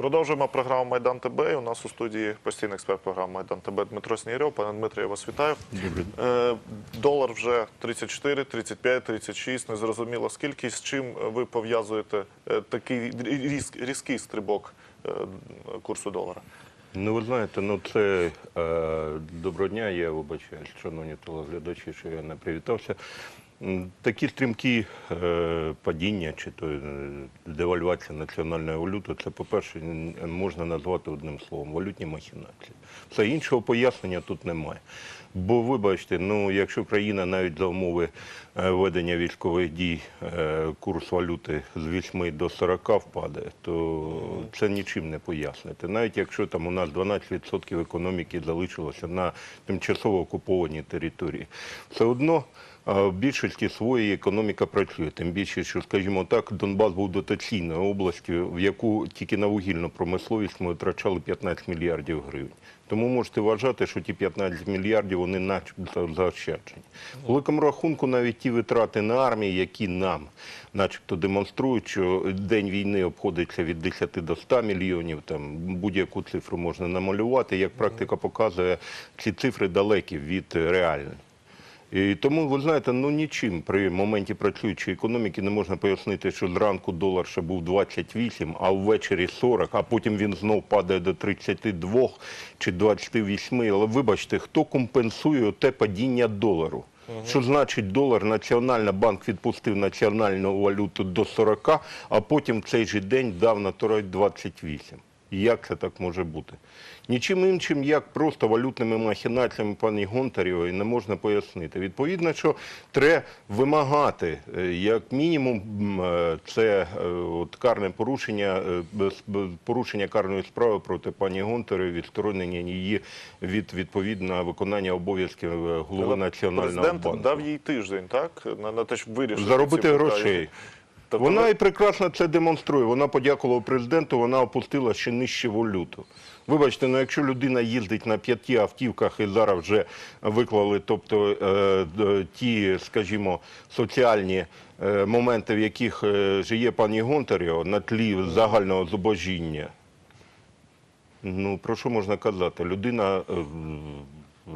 Продовжуємо програму Майдан ТБ. У нас у студії постійний експерт програми Майдан ТБ Дмитро Снігирьов. Пане Дмитро, я вас вітаю. Е, долар вже 34, 35, 36. Незрозуміло скільки. З чим ви пов'язуєте е, такий різ- різкий стрибок е, курсу долара? Ну, ви знаєте, ну це е, доброго дня, я вибачаюсь, шановні телеглядачі, що я не привітався. Такі стрімкі е, падіння чи то е, девальвація національної валюти, це, по-перше, можна назвати одним словом валютні махінації. Все іншого пояснення тут немає. Бо вибачте, ну якщо країна навіть за умови ведення військових дій е, курс валюти з 8 до 40 впаде, то це нічим не пояснити. Навіть якщо там у нас 12% економіки залишилося на тимчасово окупованій території, все одно. В більшості своєї економіка працює. Тим більше, що, скажімо так, Донбас був дотаційною областю, в яку тільки на вугільну промисловість ми витрачали 15 мільярдів гривень. Тому можете вважати, що ті 15 мільярдів вони начебто заощаджені. Великому рахунку навіть ті витрати на армію, які нам начебто демонструють, що день війни обходиться від 10 до 100 мільйонів, там будь-яку цифру можна намалювати. Як практика показує, ці цифри далекі від реальної. І тому, ви знаєте, ну нічим при моменті працюючої економіки не можна пояснити, що зранку долар ще був 28, а ввечері 40, а потім він знов падає до 32 чи 28. Але вибачте, хто компенсує те падіння долару? Що значить долар? Національний банк відпустив національну валюту до 40, а потім цей же день дав на торой 28. Як це так може бути? Нічим іншим, як просто валютними махінаціями пані Гонтарєвої не можна пояснити. Відповідно, що треба вимагати, е, як мінімум, е, це е, от карне порушення, порушення карної справи проти пані Гонтарєвої, відсторонення її від відповідно виконання обов'язків голови національного Президент банку. дав їй тиждень, так? На, на те, щоб вирішити Заробити ці грошей. Тобто Вона і прекрасно це демонструє. Вона подякувала президенту, вона опустила ще нижче валюту. Вибачте, ну якщо людина їздить на п'яти автівках і зараз вже виклали, тобто е, ті, скажімо, соціальні е, моменти, в яких е, живе пані Гонтарєва на тлі загального зубожіння. Ну, про що можна казати? Людина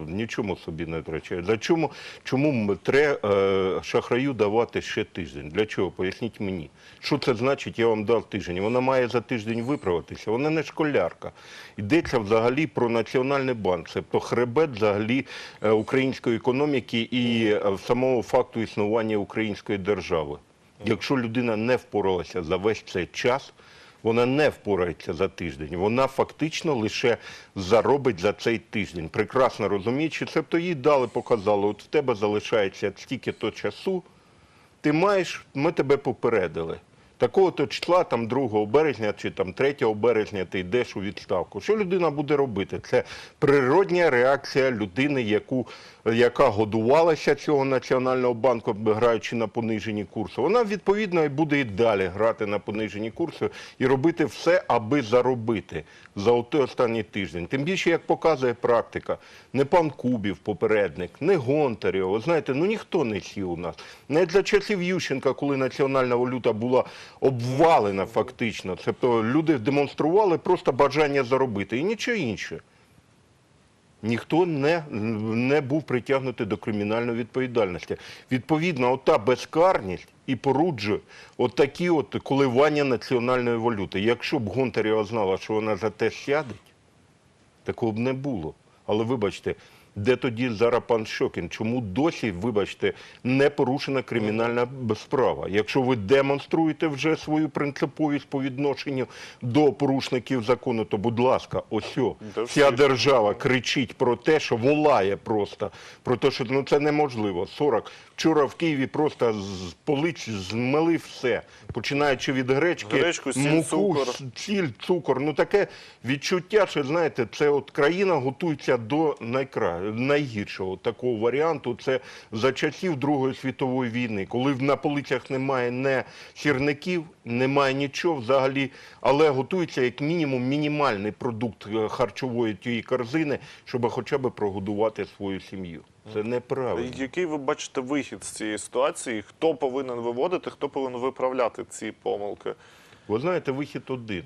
нічому собі не втрачає. За чому, чому треба е, шахраю давати ще тиждень? Для чого? Поясніть мені. Що це значить, я вам дав тиждень? Вона має за тиждень виправитися. Вона не школярка. Йдеться взагалі про Національний банк. Це про хребет взагалі е, української економіки і е, самого факту існування української держави. Якщо людина не впоралася за весь цей час, вона не впорається за тиждень. Вона фактично лише заробить за цей тиждень. Прекрасно розуміючи, тобто їй дали, показали, от в тебе залишається стільки то часу, ти маєш, ми тебе попередили. Такого то числа, там 2 березня чи там 3 березня ти йдеш у відставку. Що людина буде робити? Це природня реакція людини, яку, яка годувалася цього національного банку, граючи на понижені курси. Вона відповідно буде і далі грати на понижені курси і робити все, аби заробити за той останній тиждень. Тим більше, як показує практика, не пан Кубів, попередник, не Гонтарєв. Ви знаєте, ну ніхто не сів у нас. Навіть за часів Ющенка, коли національна валюта була обвалена фактично, тобто люди демонстрували просто бажання заробити і нічого інше. Ніхто не, не був притягнутий до кримінальної відповідальності. Відповідно, ота безкарність і поруджує отакі от коливання національної валюти. Якщо б Гонтарєва знала, що вона за те сядеть, такого б не було. Але вибачте, де тоді зараз пан Щокін? Чому досі, вибачте, не порушена кримінальна справа? Якщо ви демонструєте вже свою принциповість по відношенню до порушників закону, то будь ласка, ось о, вся держава кричить про те, що волає просто, про те, що ну це неможливо. 40. Вчора в Києві просто з полиць змели все, починаючи від гречки, Гречку, сіль, муку, цукор. сіль, цукор. Ну таке відчуття, що знаєте, це от країна готується до найкра... найгіршого такого варіанту. Це за часів Другої світової війни, коли на полицях немає не сірників, немає нічого взагалі, але готується як мінімум мінімальний продукт е, харчової тієї корзини, щоб хоча б прогодувати свою сім'ю. Це неправильно. Який ви бачите вихід з цієї ситуації? Хто повинен виводити, хто повинен виправляти ці помилки? Ви знаєте, вихід один.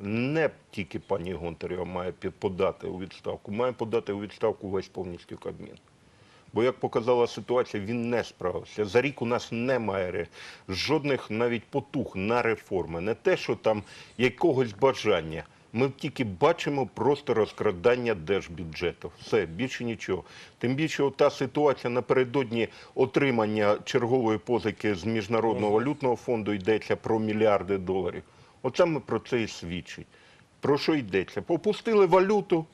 не тільки пані Гонтарєва має подати у відставку, має подати у відставку весь повністю Кабмін. Бо, як показала ситуація, він не справився. За рік у нас немає жодних навіть потух на реформи. Не те, що там якогось бажання. Ми тільки бачимо просто розкрадання держбюджету. Все, більше нічого. Тим більше та ситуація напередодні отримання чергової позики з Міжнародного валютного фонду йдеться про мільярди доларів. От саме про це і свідчить. Про що йдеться? Попустили валюту,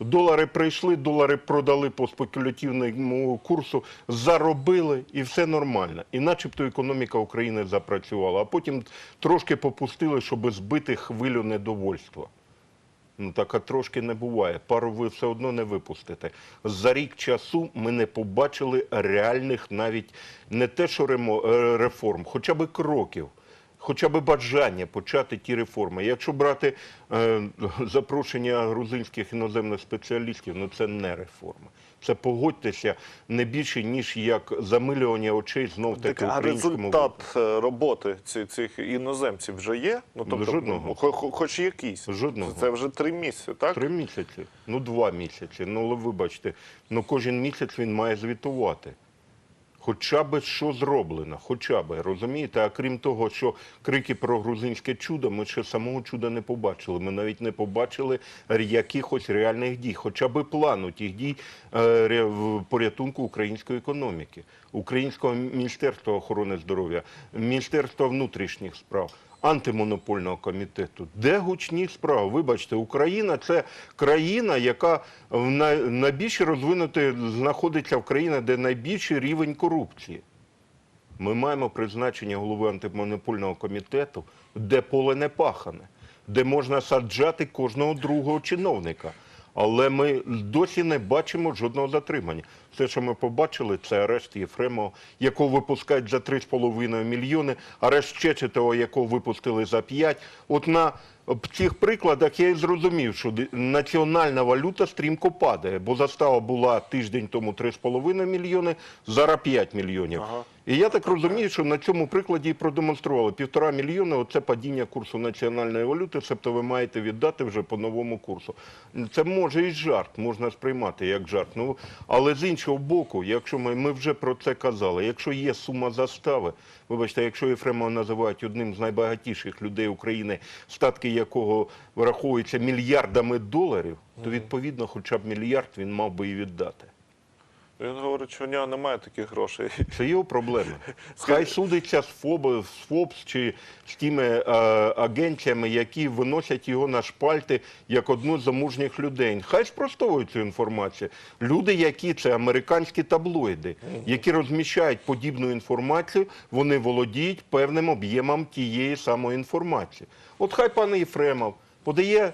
долари прийшли, долари продали по спекулятивному курсу, заробили і все нормально. І начебто економіка України запрацювала. А потім трошки попустили, щоб збити хвилю недовольства. Ну так трошки не буває. Пару ви все одно не випустите. За рік часу ми не побачили реальних навіть не те, що е, реформ, хоча б кроків. Хоча б бажання почати ті реформи. Якщо брати е, запрошення грузинських іноземних спеціалістів, ну це не реформа. Це погодьтеся не більше ніж як замилювання очей знов Так, таки а українському результат е, роботи ці- цих іноземців вже є? Ну, тобто, Жодного. ну, хо- хо- хоч якийсь. Жодного. Це вже три місяці, так? Три місяці, ну два місяці. Ну, вибачте, ну кожен місяць він має звітувати. Хоча би що зроблено, хоча би розумієте? А крім того, що крики про грузинське чудо, ми ще самого чуда не побачили. Ми навіть не побачили якихось реальних дій, хоча би плану тих дій е, в порятунку української економіки, Українського міністерства охорони здоров'я, Міністерства внутрішніх справ антимонопольного комітету. Де гучні справи? Вибачте, Україна це країна, яка найбільш розвинути знаходиться в країні, де найбільший рівень корупції. Ми маємо призначення голови антимонопольного комітету, де поле не пахане, де можна саджати кожного другого чиновника. Але ми досі не бачимо жодного затримання. Все, що ми побачили, це арешт Єфремова, якого випускають за 3,5 мільйони, арешт Чечетова, якого випустили за 5. От на цих прикладах я і зрозумів, що національна валюта стрімко падає, бо застава була тиждень тому 3,5 мільйони, зараз 5 мільйонів. Ага. І я так розумію, що на цьому прикладі і продемонстрували. Півтора мільйона – оце падіння курсу національної валюти, себто ви маєте віддати вже по новому курсу. Це може і жарт, можна сприймати як жарт. Ну, але з іншого боку, якщо ми, ми вже про це казали, якщо є сума застави, вибачте, якщо Єфремова називають одним з найбагатіших людей України, статки якого враховуються мільярдами доларів, то відповідно хоча б мільярд він мав би і віддати. Він говорить, що у нього немає таких грошей. Це його проблеми. Хай судиться з ФОБ, з ФОБС чи з тими е, агенціями, які виносять його на шпальти як одну з замужніх людей. Хай спростовують цю інформацію. Люди, які це американські таблоїди, які розміщають подібну інформацію, вони володіють певним об'ємом тієї самої інформації. От хай пан Єфремов подає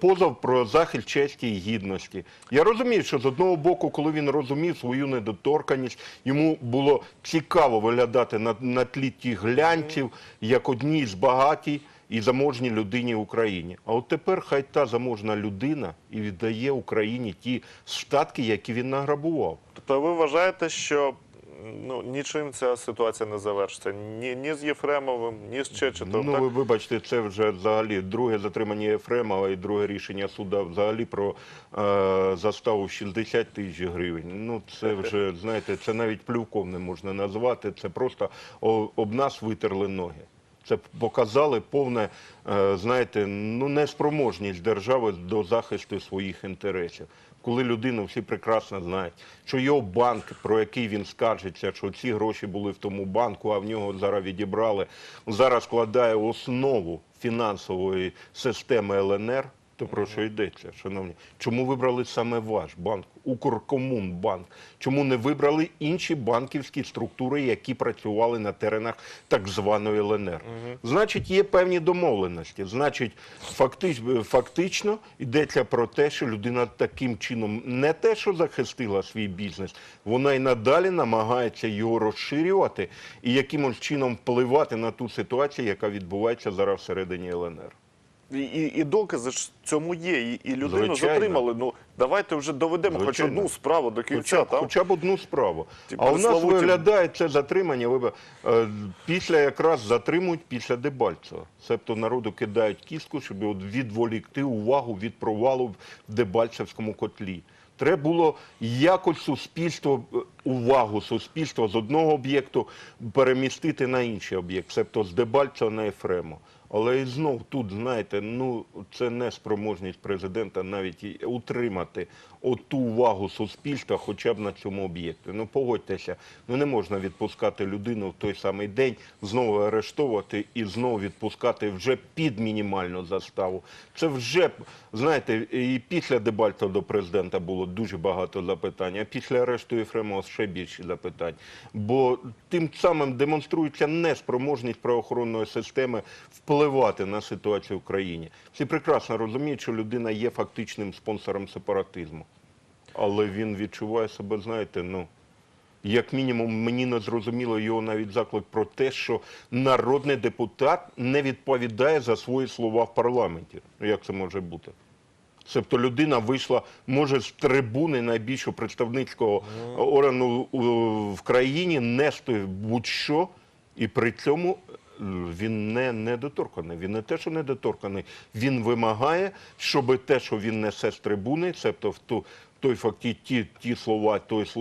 позов про захист честі і гідності. Я розумію, що з одного боку, коли він розумів свою недоторканість, йому було цікаво виглядати на, на тлі тих глянців, як одній з багатій і заможній людині в Україні. А от тепер хай та заможна людина і віддає Україні ті статки, які він награбував. Тобто ви вважаєте, що ну, нічим ця ситуація не завершиться? Ні, ні з Єфремовим, ні з Чечетовим. Ну, так? ви вибачте, це вже взагалі друге затримання Єфремова і друге рішення суда взагалі про е, заставу в 60 тисяч гривень. Ну, це вже, знаєте, це навіть плювком не можна назвати. Це просто об нас витерли ноги. Це показали повне, е, знаєте, ну неспроможність держави до захисту своїх інтересів. Коли людину всі прекрасно знають, що його банк, про який він скаржиться, що ці гроші були в тому банку, а в нього зараз відібрали, зараз складає основу фінансової системи ЛНР. То про що йдеться, шановні? Чому вибрали саме ваш банк, Укркомунбанк? Чому не вибрали інші банківські структури, які працювали на теренах так званої ЛНР? Значить, є певні домовленості. Значить, фактич, фактично йдеться про те, що людина таким чином не те, що захистила свій бізнес, вона й надалі намагається його розширювати і якимось чином впливати на ту ситуацію, яка відбувається зараз всередині ЛНР. І, і, і докази ж цьому є. І, і людину Звичайно. затримали. Ну давайте вже доведемо хоч одну справу до кінця. Хоча, там. хоча б одну справу. Ті а у нас виглядає це затримання ви, е, після якраз затримують після Дебальцева. Себто народу кидають кістку, щоб от відволікти увагу від провалу в Дебальцевському котлі. Треба було якось суспільство, е, увагу суспільства з одного об'єкту перемістити на інший об'єкт, себто з Дебальцева на Ефрему. Але і знов тут, знаєте, ну це неспроможність президента навіть утримати оту увагу суспільства хоча б на цьому об'єкті. Ну погодьтеся, ну не можна відпускати людину в той самий день, знову арештовувати і знову відпускати вже під мінімальну заставу. Це вже, знаєте, і після дебальта до президента було дуже багато запитань, а після арешту Єфремова ще більше запитань. Бо тим самим демонструється неспроможність правоохоронної системи впливати на ситуацію в країні. Всі прекрасно розуміють, що людина є фактичним спонсором сепаратизму. Але він відчуває себе, знаєте, ну. Як мінімум, мені не зрозуміло його навіть заклик про те, що народний депутат не відповідає за свої слова в парламенті. Як це може бути? Тобто людина вийшла, може, з трибуни найбільшого представницького органу в країні нести будь-що, і при цьому е, він не недоторканий. Він не те, що недоторканий, він вимагає, щоб те, що він несе з трибуни, тобто в ту. Той факті, ті, ті слова, той е,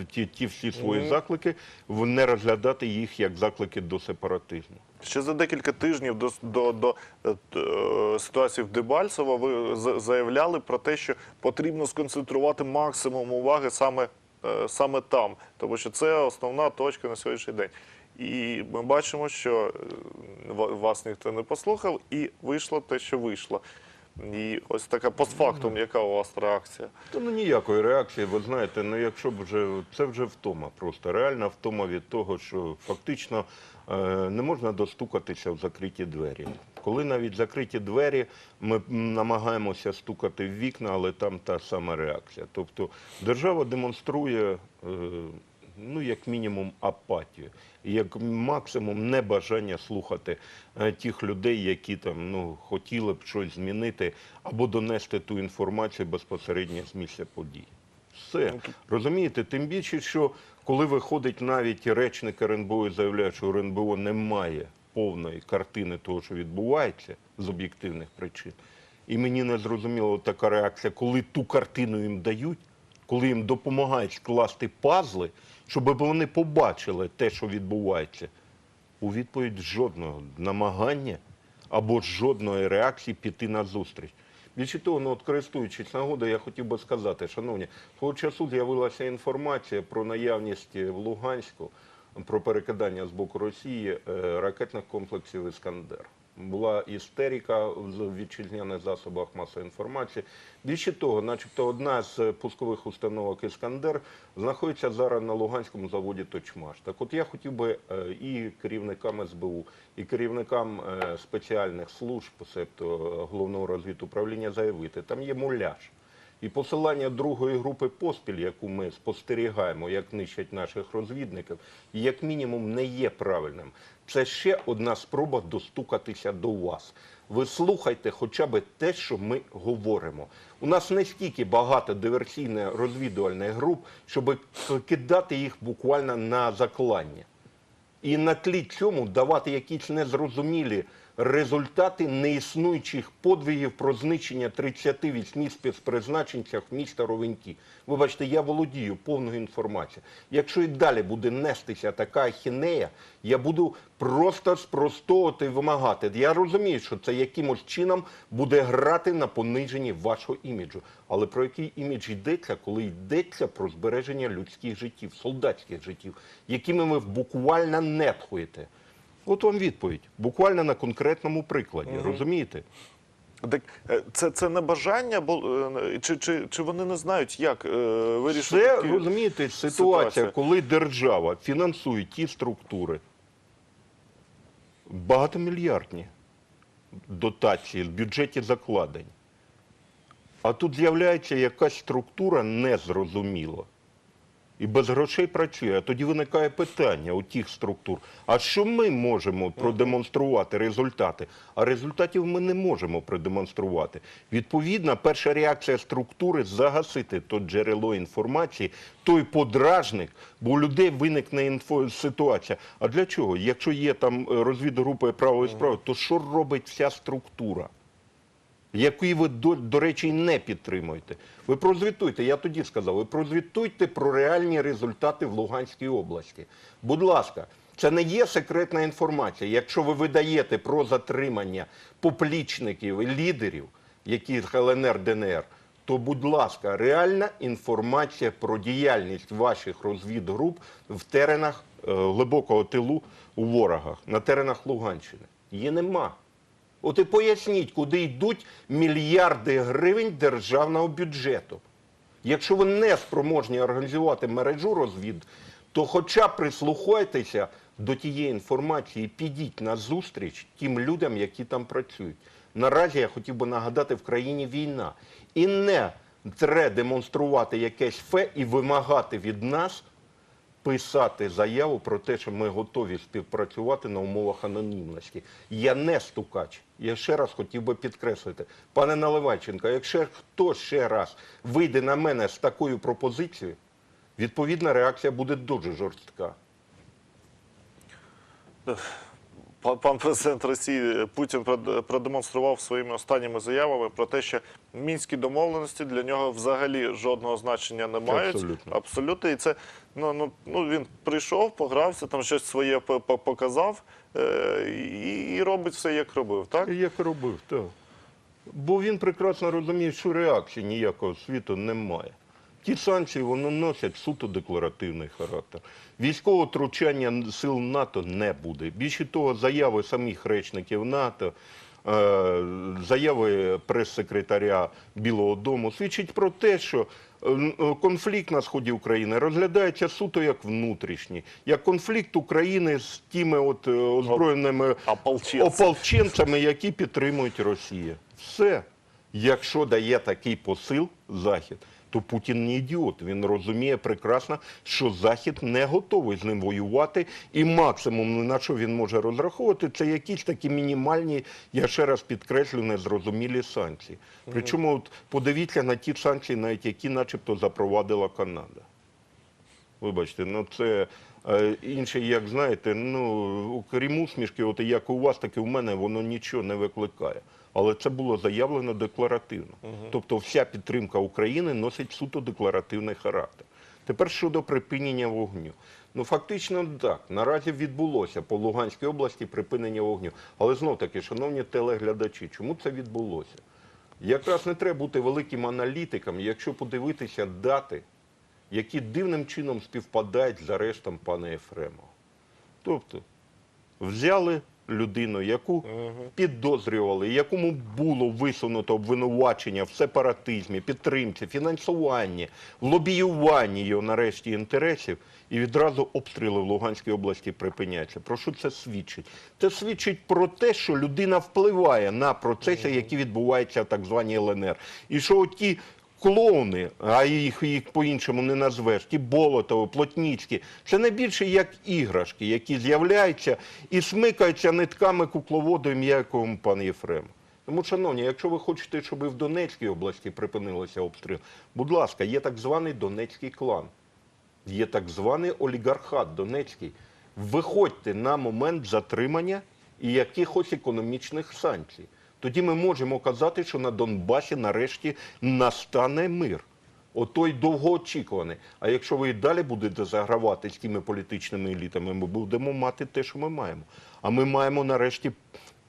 е, ті, ті всі свої заклики, не розглядати їх як заклики до сепаратизму. Ще за декілька тижнів до, до, до е, т- е, ситуації в Дебальцево ви заявляли про те, що потрібно сконцентрувати максимум уваги саме, е, саме там, тому що це основна точка на сьогоднішній день. І ми бачимо, що е, вас ніхто не послухав, і вийшло те, що вийшло. І ось така постфактум, яка у вас реакція? Та ну ніякої реакції, ви знаєте, ну якщо б вже це вже втома, просто реальна втома від того, що фактично е, не можна достукатися в закриті двері. Коли навіть закриті двері, ми намагаємося стукати в вікна, але там та сама реакція. Тобто держава демонструє. Е, Ну, як мінімум, апатію, як максимум небажання слухати е, тих людей, які там ну хотіли б щось змінити або донести ту інформацію безпосередньо з місця подій. Все розумієте, тим більше, що коли виходить навіть речник РНБО і заявляє, що РНБО немає повної картини того, що відбувається з об'єктивних причин. І мені не зрозуміла така реакція, коли ту картину їм дають, коли їм допомагають скласти пазли, щоб вони побачили те, що відбувається. У відповідь жодного намагання або жодної реакції піти на зустріч. Більше того, ну, от користуючись нагодою, я хотів би сказати, шановні, свого часу з'явилася інформація про наявність в Луганську, про перекидання з боку Росії е, ракетних комплексів Іскандер. Була істерика в вітчизняних засобах масової інформації. Більше того, начебто одна з пускових установок Іскандер знаходиться зараз на Луганському заводі Точмаш. Так от я хотів би е, і керівникам СБУ, і керівникам е, спеціальних служб, тобто головного розвідуправління, заявити, там є муляж. І посилання другої групи поспіль, яку ми спостерігаємо, як нищать наших розвідників, як мінімум не є правильним. Це ще одна спроба достукатися до вас. Ви слухайте хоча б те, що ми говоримо. У нас не стільки багато диверсійних розвідувальних груп, щоб кидати їх буквально на заклання. І на тлі цьому давати якісь незрозумілі результати неіснуючих подвигів про знищення 38 спецпризначенцях міста Ровенькі. Вибачте, я володію повною інформацією. Якщо і далі буде нестися така ахінея, я буду просто спростовувати і вимагати. Я розумію, що це якимось чином буде грати на пониженні вашого іміджу. Але про який імідж йдеться, коли йдеться про збереження людських життів, солдатських життів, якими ви буквально нетхуєте? От вам відповідь. Буквально на конкретному прикладі. Розумієте? Так е, це, це не бажання, бо е, чи, чи, чи вони не знають, як е, вирішити Це такі розумієте ситуація, ситуації? коли держава фінансує ті структури, багатомільярдні дотації в бюджеті закладень. А тут з'являється якась структура незрозуміла. І без грошей працює. А тоді виникає питання у тих структур. А що ми можемо продемонструвати результати? А результатів ми не можемо продемонструвати. Відповідно, перша реакція структури загасити то джерело інформації, той подражник, бо у людей виникне інфо... ситуація. А для чого? Якщо є там е, розвідгрупа правої справи, то що робить вся структура? Який ви, до, до речі, не підтримуєте. Ви прозвітуйте, я тоді сказав, ви прозвітуйте про реальні результати в Луганській області. Будь ласка, це не є секретна інформація. Якщо ви видаєте про затримання поплічників і лідерів, які з ЛНР, ДНР, то, будь ласка, реальна інформація про діяльність ваших розвідгруп в теренах е, глибокого тилу у ворогах, на теренах Луганщини. Її нема. От і поясніть, куди йдуть мільярди гривень державного бюджету. Якщо ви не спроможні організувати мережу розвід, то хоча прислухайтеся до тієї інформації, підіть на зустріч тим людям, які там працюють. Наразі я хотів би нагадати, в країні війна. І не треба демонструвати якесь фе і вимагати від нас писати заяву про те, що ми готові співпрацювати на умовах анонімності. Я не стукач. Я ще раз хотів би підкреслити, пане Наливайченко, якщо хто ще раз вийде на мене з такою пропозицією, відповідна реакція буде дуже жорстка. Пан президент Росії Путін прод- продемонстрував своїми останніми заявами про те, що мінські домовленості для нього взагалі жодного значення не мають. Абсолютно. Абсолютно. І це ну, ну, ну він прийшов, погрався, там щось своє по- по- показав е, і, і робить все, як робив. Так? Як робив, так. Бо він прекрасно розуміє, що реакції ніякого світу немає. Ті санкції вони носять суто декларативний характер. Військового втручання сил НАТО не буде. Більше того, заяви самих речників НАТО, е, заяви прес-секретаря Білого Дому свідчать про те, що е, е, конфлікт на сході України розглядається суто як внутрішній, як конфлікт України з тими от озброєними ополченцями, які підтримують Росію. Все. Якщо дає такий посил Захід, то Путін не ідіот. Він розуміє прекрасно, що Захід не готовий з ним воювати, і максимум, на що він може розраховувати, це якісь такі мінімальні, я ще раз підкреслю, незрозумілі санкції. Причому от подивіться на ті санкції, навіть які начебто запровадила Канада. Вибачте, ну це е, інше, як знаєте, ну крім усмішки, от як у вас, так і у мене, воно нічого не викликає. Але це було заявлено декларативно. Тобто вся підтримка України носить суто декларативний характер. Тепер щодо припинення вогню. Ну фактично так. Наразі відбулося по Луганській області припинення вогню. Але знов таки, шановні телеглядачі, чому це відбулося? Якраз не треба бути великим аналітиком, якщо подивитися дати, які дивним чином співпадають з арештом пана Єфремова. Тобто взяли людину, яку підозрювали, якому було висунуто обвинувачення в сепаратизмі, підтримці, фінансуванні, лобіюванні його нарешті інтересів, і відразу обстріли в Луганській області припиняються. Про що це свідчить? Це свідчить про те, що людина впливає на процеси, які відбуваються в так званій ЛНР. І що ті клоуни, а їх, їх по-іншому не назвеш, ті Болотови, Плотніцькі, це не більше як іграшки, які з'являються і смикаються нитками кукловоду ім'я якого пан Єфрем. Тому, шановні, якщо ви хочете, щоб в Донецькій області припинилися обстріл, будь ласка, є так званий Донецький клан, є так званий олігархат Донецький. Виходьте на момент затримання і якихось економічних санкцій. Тоді ми можемо казати, що на Донбасі нарешті настане мир. Отой довгоочікуваний. А якщо ви і далі будете загравати з тими політичними елітами, ми будемо мати те, що ми маємо. А ми маємо нарешті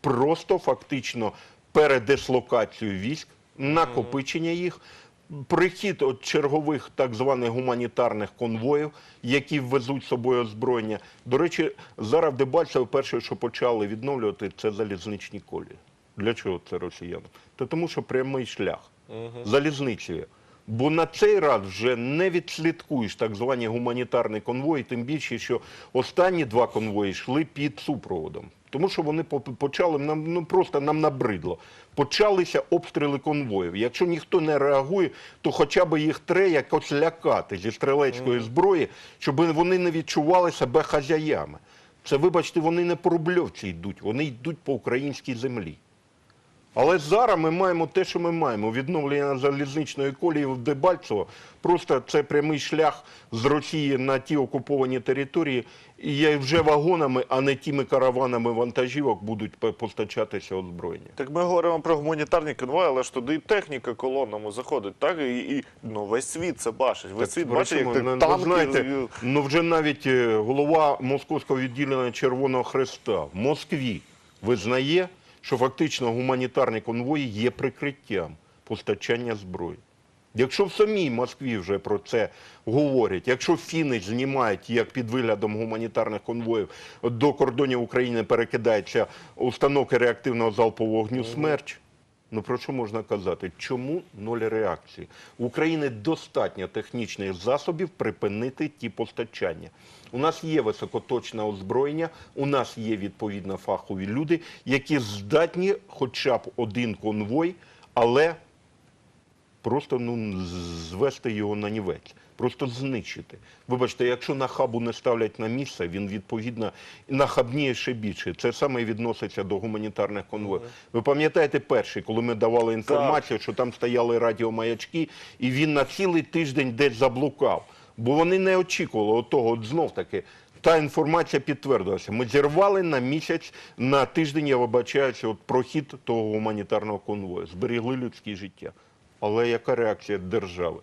просто фактично передислокацію військ, накопичення їх, прихід от чергових так званих гуманітарних конвоїв, які везуть з собою озброєння. До речі, зараз в Дебальцево перше, що почали відновлювати, це залізничні колії. Для чого це росіянам? Та тому, що прямий шлях залізницею. Бо на цей раз вже не відслідкуєш так звані гуманітарні конвої, тим більше, що останні два конвої йшли під супроводом. Тому що вони почали нам ну просто нам набридло. Почалися обстріли конвоїв. Якщо ніхто не реагує, то хоча б їх треба якось лякати зі стрілецької зброї, щоб вони не відчували себе хазяями. Це, вибачте, вони не по рубльовці йдуть, вони йдуть по українській землі. Але зараз ми маємо те, що ми маємо. Відновлення залізничної колії в Дебальцево. Просто це прямий шлях з Росії на ті окуповані території. І вже вагонами, а не тими караванами вантажівок будуть постачатися озброєння. Так ми говоримо про гуманітарні конвої, але ж туди і техніка колонами заходить, так? І, і ну, весь світ це бачить. Весь світ бачить, як ну, танки. знаєте, ну вже навіть е, голова московського відділення Червоного Хреста в Москві визнає, що фактично гуманітарні конвої є прикриттям постачання зброї. Якщо в самій Москві вже про це говорять, якщо фіни знімають, як під виглядом гуманітарних конвоїв до кордонів України перекидаються установки реактивного залпового вогню «Смерч», Ну про що можна казати? Чому нуль реакції? У України достатньо технічних засобів припинити ті постачання. У нас є високоточне озброєння, у нас є відповідно фахові люди, які здатні хоча б один конвой, але просто ну, звести його на нівець, просто знищити. Вибачте, якщо на хабу не ставлять на місце, він відповідно нахабніє ще більше. Це саме відноситься до гуманітарних конвоїв. Ви пам'ятаєте перший, коли ми давали інформацію, що там стояли радіомаячки, і він на цілий тиждень десь заблукав. Бо вони не очікували отого, от знов таки. Та інформація підтвердилася. Ми зірвали на місяць, на тиждень, я вибачаюся, от прохід того гуманітарного конвою. Зберігли людське життя. Але яка реакція держави?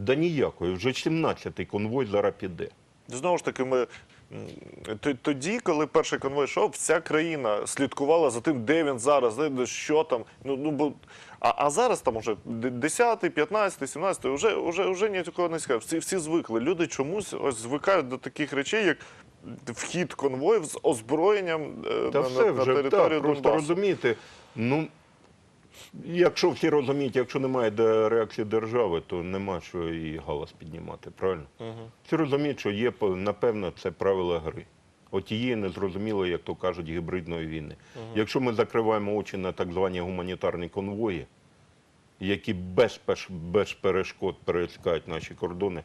Да ніякої. Вже 17-й конвой зараз піде. Знову ж таки, ми тоді, коли перший конвой йшов, вся країна слідкувала за тим, де він зараз, де що там. Ну, ну бо а, а зараз там уже 10, 15, 17, вже, вже, вже не цікаво. Всі, всі звикли. Люди чомусь ось звикають до таких речей, як вхід конвоїв з озброєнням е, Та на, все на, на вже територію так, просто розумієте, ну, якщо всі розуміють, якщо немає реакції держави, то нема що і галас піднімати, правильно? Всі розуміють, що є, напевно, це правила гри. От тієї незрозумілої, як то кажуть, гібридної війни. Якщо ми закриваємо очі на так звані гуманітарні конвої, які без, без перешкод перетискають наші кордони,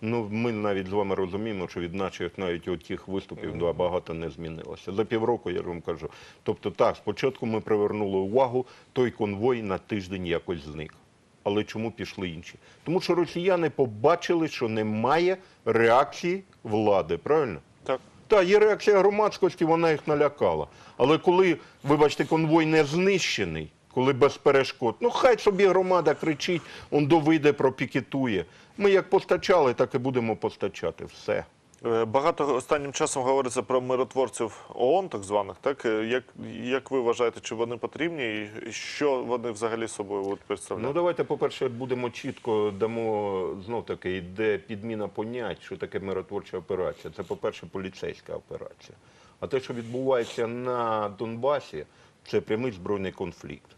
ну ми навіть з вами розуміємо, що від наших навіть от тих виступів да, багато не змінилося. За півроку, я вам кажу. Тобто так, спочатку ми привернули увагу, той конвой на тиждень якось зник. Але чому пішли інші? Тому що росіяни побачили, що немає реакції влади, правильно? Так. Так, є реакція громадськості, вона їх налякала. Але коли, вибачте, конвой не знищений, коли без перешкод, ну хай собі громада кричить, он довийде, пропікетує. Ми як постачали, так і будемо постачати. Все. Е, Багато останнім часом говориться про миротворців ООН, так званих. Так Е, як, як ви вважаєте, чи вони потрібні, і що вони взагалі собою от Ну давайте, по-перше, будемо чітко дамо знов таки, йде підміна понять, що таке миротворча операція. Це, по-перше, поліцейська операція. А те, що відбувається на Донбасі, це прямий збройний конфлікт.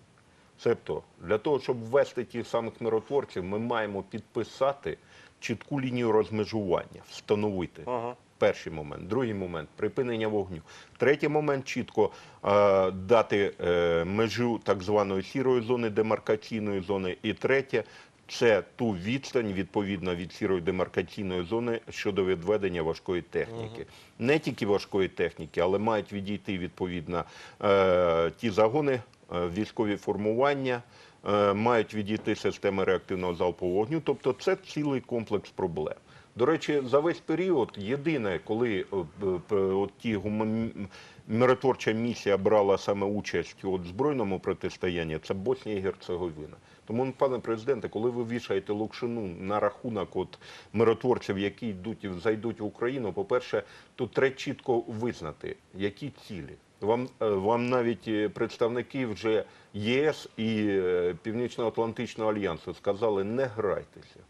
Себто, для того, щоб ввести тих самих миротворців, ми маємо підписати чітку лінію розмежування, встановити. Ага. Перший момент, другий момент припинення вогню. Третій момент чітко е, дати е, межу так званої сірої зони, демаркаційної зони. І третє це ту відстань відповідно від сірої демаркаційної зони щодо відведення важкої техніки. Не тільки важкої техніки, але мають відійти відповідно е, ті загони, військові формування. е, Мають відійти системи реактивного залпового вогню, тобто це цілий комплекс проблем. До речі, за весь період єдине, коли е, е, от ті миротворча місія брала саме участь у збройному протистоянні, це Боснія і Герцеговина. Тому, пане президенте, коли ви вішаєте локшину на рахунок от миротворців, які йдуть зайдуть в Україну, по-перше, тут треба чітко визнати, які цілі. Вам, е, вам навіть е, представники вже ЄС і е, Північно-Атлантичного альянсу сказали, не грайтеся.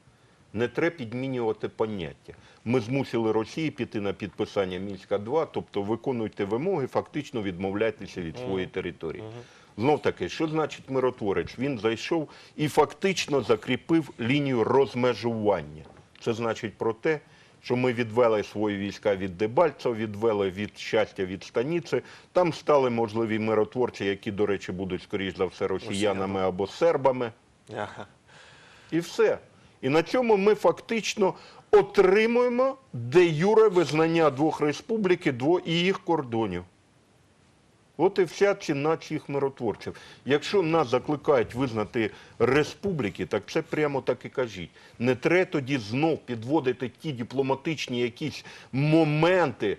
Не треба підмінювати поняття. Ми змусили Росію піти на підписання Мінська 2, тобто виконуйте вимоги, фактично відмовляйтеся від своєї території. Знов таки, що значить миротворець? Він зайшов і фактично закріпив лінію розмежування. Це значить про те, що ми відвели свої війська від Дебальця, відвели від щастя від Станіці, Там стали можливі миротворці, які, до речі, будуть, скоріш за все, росіянами або сербами. Ага. І все. І на цьому ми фактично отримуємо де юре визнання двох республік і їх кордонів. От і вся ціна цих миротворців. Якщо нас закликають визнати республіки, так це прямо так і кажіть. Не треба тоді знов підводити ті дипломатичні якісь моменти,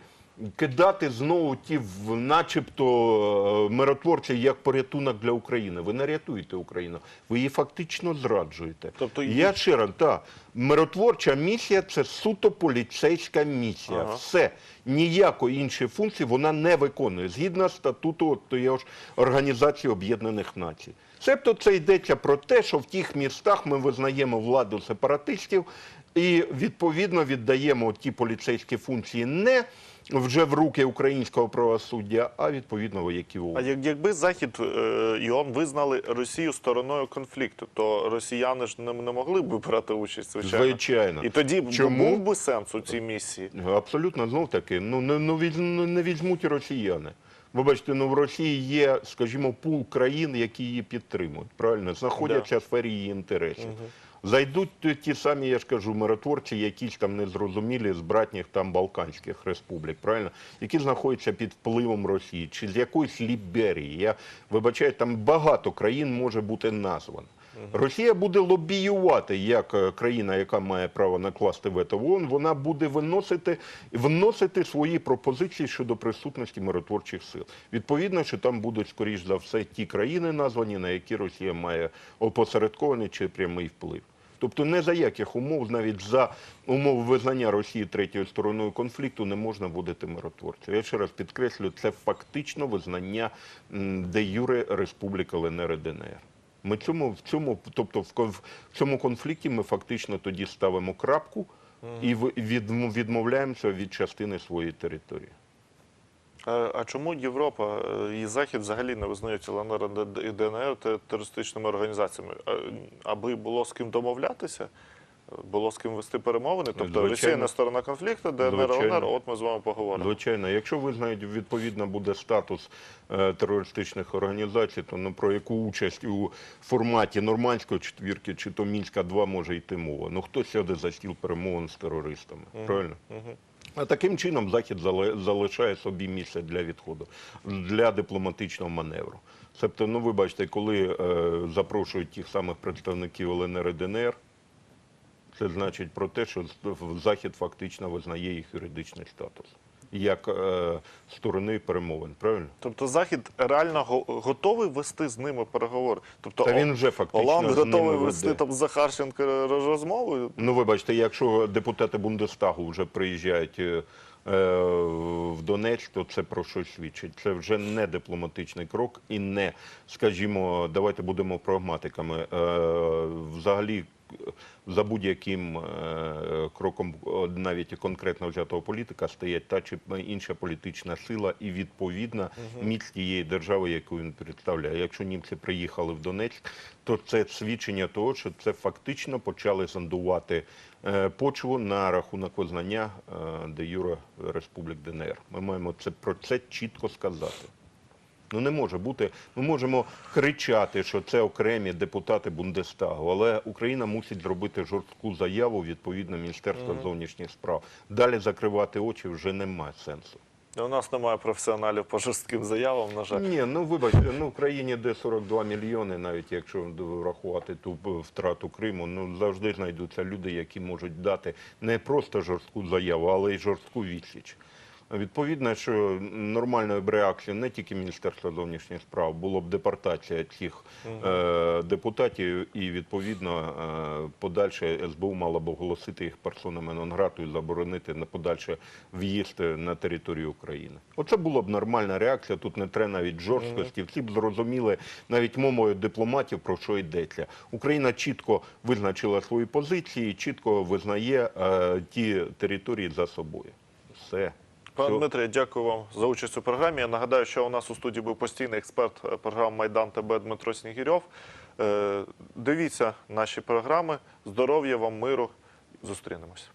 кидати знову ті, в, начебто, е, миротворці як порятунок для України. Ви не рятуєте Україну, ви її фактично зраджуєте. Тобто Я ще раз, так, миротворча місія це суто поліцейська місія. Ага. Все. Ніякої іншої функції вона не виконує згідно статуту тієї ж Організації Об'єднаних Націй. Себто це йдеться про те, що в тих містах ми визнаємо владу сепаратистів і відповідно віддаємо ті поліцейські функції не вже в руки українського правосуддя, а відповідно вояків ООН. А як, якби Захід е, і ООН визнали Росію стороною конфлікту, то росіяни ж не, не могли б брати участь, звичайно. Звичайно. І тоді Чому? був би сенс у цій місії. Абсолютно, знов таки, ну не, ну, візь- ну, не візьмуть росіяни. Ви бачите, ну в Росії є, скажімо, пул країн, які її підтримують. Правильно, знаходяться в сфері її інтересів. Зайдуть ті- самі, я ж кажу, миротворці, якісь там незрозумілі з братніх там Балканських республік, правильно, які знаходяться під впливом Росії, чи з якоїсь Ліберії. Я вибачаю, там багато країн може бути названо. Росія буде лобіювати як е, країна, яка має право накласти вето в ООН, вона буде виносити, вносити свої пропозиції щодо присутності миротворчих сил. Відповідно, що там будуть, скоріш за все, ті країни названі, на які Росія має опосередкований чи прямий вплив. Тобто не за яких умов, навіть за умов визнання Росії третьою стороною конфлікту не можна вводити миротворців. Я ще раз підкреслю, це фактично визнання де юре Республіки ЛНР і ДНР. Ми цьому в цьому, тобто в, цьому конфлікті ми фактично тоді ставимо крапку і відмовляємося від частини своєї території. А, а чому Європа е, і Захід взагалі не визнають ЛНР і ДНР те- терористичними організаціями? А, Аби було з ким домовлятися, було з ким вести перемовини. Тобто Звичайно. Росія не сторона конфлікту, ДНР, Звичайно. ЛНР, от ми з вами поговоримо. Звичайно, якщо визнають, відповідно буде статус е, терористичних організацій, то ну, про яку участь у форматі нормандської четвірки чи то Мінська 2 може йти мова. Ну хто сяде за стіл перемовин з терористами? Правильно? А таким чином Захід залишає собі місце для відходу, для дипломатичного маневру. Тобто, ну ви бачите, коли е, запрошують тих самих представників ЛНР і ДНР, це значить про те, що Захід фактично визнає їх юридичний статус як е, сторони перемовин. Правильно? Тобто Захід реально го- готовий вести з ними переговори. Тобто Та він вже фактично Оланд з ними готовий веде. вести там з Захарченко роз- розмову. Ну, вибачте, якщо депутати Бундестагу вже приїжджають е, е, в Донецьк, то це про що свідчить? Це вже не дипломатичний крок і не, скажімо, давайте будемо прагматиками. Е, взагалі, за будь-яким е, кроком е, навіть конкретно взятого політика стоять та чи інша політична сила і відповідна міць тієї держави, яку він представляє. Якщо німці приїхали в Донецьк, то це свідчення того, що це фактично почали зондувати е, почву на рахунок визнання де юре Республік ДНР. Ми маємо це про це чітко сказати. Ну не може бути. Ми можемо кричати, що це окремі депутати Бундестагу, але Україна мусить зробити жорстку заяву відповідно Міністерства зовнішніх справ. Далі закривати очі вже немає сенсу. У нас немає професіоналів по жорстким заявам, на жаль. Ні, ну вибачте, ну в країні, де 42 мільйони, навіть якщо врахувати ту е, втрату Криму, ну завжди знайдуться люди, які можуть дати не просто жорстку заяву, але й жорстку відсіч. Відповідно, що нормальною б реакцією не тільки Міністерства зовнішніх справ було б депортація цих е, депутатів, і відповідно е, подальше СБУ мало б оголосити їх персонами нон-грату і заборонити на подальше в'їзд на територію України. Оце була б нормальна реакція. Тут не треба навіть жорсткості. Всі б зрозуміли навіть мовою дипломатів про що йдеться. Україна чітко визначила свої позиції, чітко визнає е, ті території за собою. Все. Пане Дмитре, дякую вам за участь у програмі. Я нагадаю, що у нас у студії був постійний експерт програм програми Майдан ТБ Дмитро Снігірьов. Е, Дивіться наші програми. Здоров'я вам, миру. Зустрінемось.